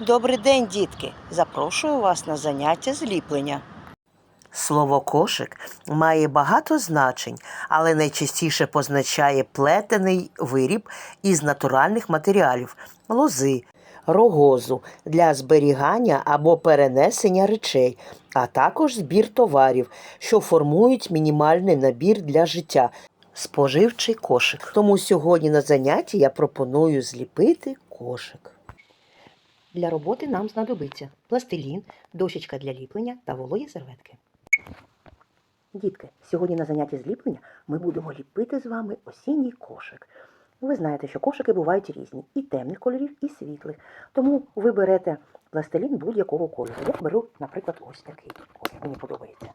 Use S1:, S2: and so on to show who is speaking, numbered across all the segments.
S1: Добрий день, дітки! Запрошую вас на заняття зліплення. Слово кошик має багато значень, але найчастіше позначає плетений виріб із натуральних матеріалів лози, рогозу для зберігання або перенесення речей, а також збір товарів, що формують мінімальний набір для життя. Споживчий кошик. Тому сьогодні на занятті я пропоную зліпити кошик.
S2: Для роботи нам знадобиться пластилін, дощечка для ліплення та вологі серветки. Дітки, сьогодні на занятті зліплення ми будемо ліпити з вами осінній кошик. Ви знаєте, що кошики бувають різні, і темних кольорів, і світлих. Тому ви берете пластилін будь-якого кольору. Я беру, наприклад, ось такий. Ось мені подобається.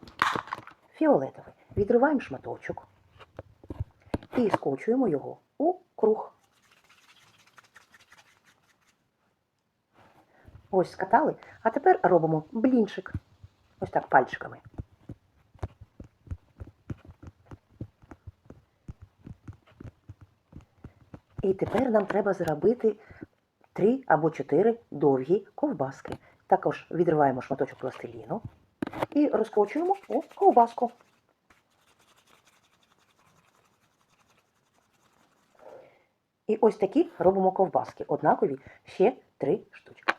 S2: Фіолетовий. Відриваємо шматочок і скочуємо його у круг. Ось скатали, а тепер робимо блінчик. Ось так пальчиками. І тепер нам треба зробити три або чотири довгі ковбаски. Також відриваємо шматочок пластиліну і розкочуємо у ковбаску. І ось такі робимо ковбаски. Однакові ще три штучки.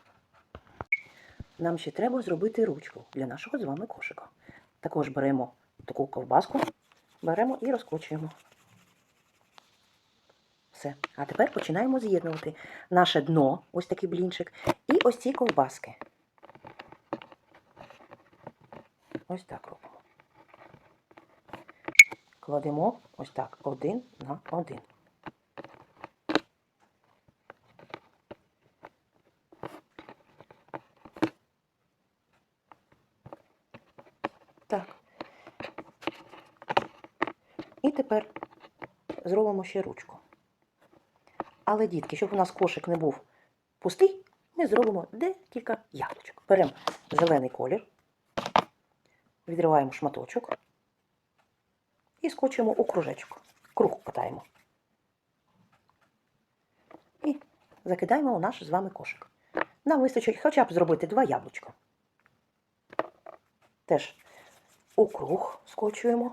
S2: Нам ще треба зробити ручку для нашого з вами кошика. Також беремо таку ковбаску, беремо і розкочуємо. Все. А тепер починаємо з'єднувати наше дно, ось такий блінчик, і ось ці ковбаски. Ось так робимо. Кладемо ось так один на один. Так. І тепер зробимо ще ручку. Але, дітки, щоб у нас кошик не був пустий, ми зробимо декілька яблучок. Беремо зелений колір, відриваємо шматочок і скочуємо у кружечок. Круг катаємо. І закидаємо у наш з вами кошик. Нам вистачить хоча б зробити два яблучка. Теж у круг скочуємо.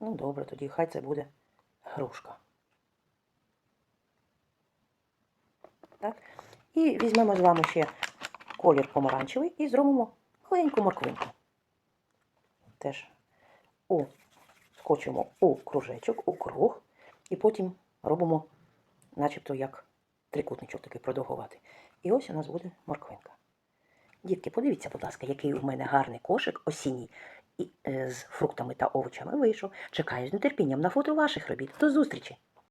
S2: Ну, добре, тоді хай це буде грушка. Так? І візьмемо з вами ще колір помаранчевий і зробимо маленьку морквинку. Теж у, скочимо у кружечок, у круг, і потім робимо, начебто, як трикутничок такий продовгувати. І ось у нас буде морквинка. Дітки, подивіться, будь ласка, який у мене гарний кошик осінній і, е, з фруктами та овочами вийшов. Чекаю з нетерпінням на фото ваших робіт. До зустрічі!